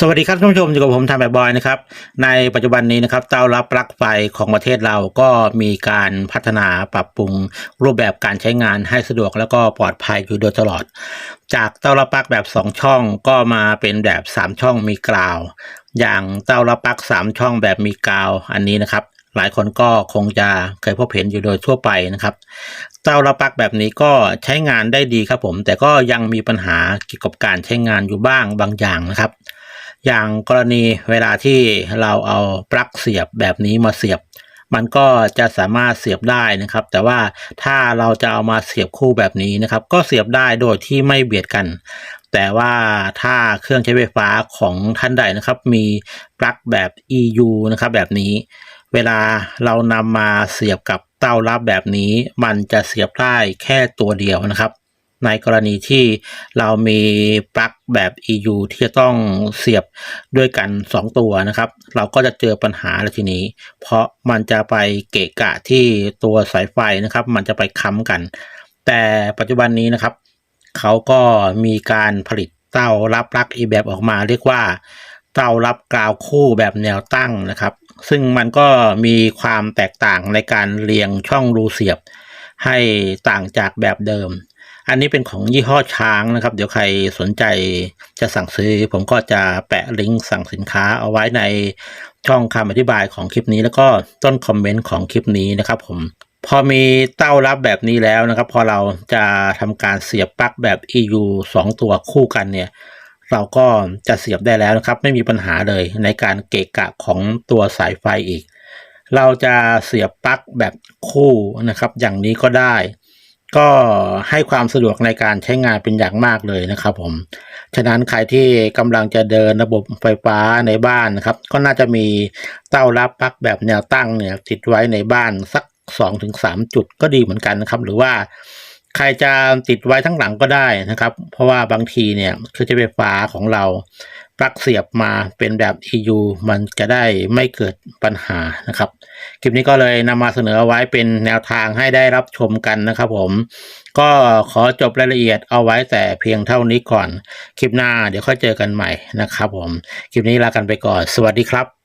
สวัสดีครับท่านผู้ชมอยู่กับผมทำแบบบอยนะครับในปัจจุบันนี้นะครับเตารับปลั๊กไฟของประเทศเราก็มีการพัฒนาปรับปรุงรูปแบบการใช้งานให้สะดวกแล้วก็ปลอดภัยอยู่โดยตลอด จากเตารับปลั๊กแบบ 2 ช่องก็มาเป็นแบบ 3 ช่องมีกราว อย่างเตารับปลั๊ก3 ช่องแบบมีกราวอันนี้นะครับ หลายคนก็คงจะเคยพบเห็นอยู่โดยทั่วไปนะครับเตารับปลักแบบนี้ก็ใช้งานได้ดีครับผม แต่ก็ยังมีปัญหาเกี่ยวกับการใช้งานอยู่บ้างบางอย่างนะครับ อย่างกรณีเวลาที่เราเอาปลั๊กเสียบแบบนี้มาเสียบ มันก็จะสามารถเสียบได้นะครับ แต่ว่าถ้าเราจะเอามาเสียบคู่แบบนี้นะครับ ก็เสียบได้โดยที่ไม่เบียดกัน แต่ว่าถ้าเครื่องใช้ไฟฟ้าของท่านใดนะครับ มีปลั๊กแบบ EU นะครับแบบนี้ เวลาเรานำมาเสียบกับเตารับแบบนี้ มันจะเสียบได้แค่ตัวเดียวนะครับ ในกรณีที่เรามีปลั๊กแบบ EU ที่จะต้องเสียบด้วยกัน 2 ตัวนะครับ เราก็จะเจอปัญหาแล้วทีนี้ เพราะมันจะไปเกะกะที่ตัวสายไฟนะครับ มันจะไปค้ำกัน แต่ปัจจุบันนี้นะครับ เขาก็มีการผลิตเตารับปลั๊กอีแบบออกมาเรียกว่าเตารับกราวคู่แบบแนวตั้งนะครับ ซึ่งมันก็มีความแตกต่างในการเรียงช่องรูเสียบ ให้ต่างจากแบบเดิม อันนี้เป็นของยี่ห้อช้างนะครับ เดี๋ยวใครสนใจจะสั่งซื้อ ผมก็จะแปะลิงก์สั่งสินค้าเอาไว้ในช่องคำอธิบายของคลิปนี้ แล้วก็ต้นคอมเมนต์ของคลิปนี้นะครับผมพอมีเต้ารับแบบนี้แล้วนะครับ พอเราจะทำการเสียบปลั๊กแบบ EU 2 ตัวคู่กันเนี่ย เราก็จะเสียบได้แล้วนะครับ ไม่มีปัญหาเลยในการเกะกะของตัวสายไฟอีก เราจะเสียบปลั๊กแบบคู่นะครับ อย่างนี้ก็ได้ ก็ให้ความสะดวกในการใช้งานเป็นอย่างมากเลยนะครับผม ฉะนั้นใครที่กำลังจะเดินระบบไฟฟ้าในบ้านนะครับ ก็น่าจะมีเต้ารับปลั๊กแบบแนวตั้งเนี่ยติดไว้ในบ้านสัก 2-3 จุดก็ดีเหมือนกันนะครับ หรือว่า ใครจะติดไว้ทั้งหลังก็ได้นะครับ เพราะว่าบางทีเนี่ยเครื่องใช้ไฟฟ้าของเราปลั๊กเสียบมาเป็นแบบ EU มันจะได้ไม่เกิดปัญหานะครับ คลิปนี้ก็เลยนำมาเสนอไว้เป็นแนวทางให้ได้รับชมกันนะครับผม ก็ขอจบรายละเอียดเอาไว้แต่เพียงเท่านี้ก่อน คลิปหน้าเดี๋ยวค่อยเจอกันใหม่นะครับผม คลิปนี้ลากันไปก่อน สวัสดีครับ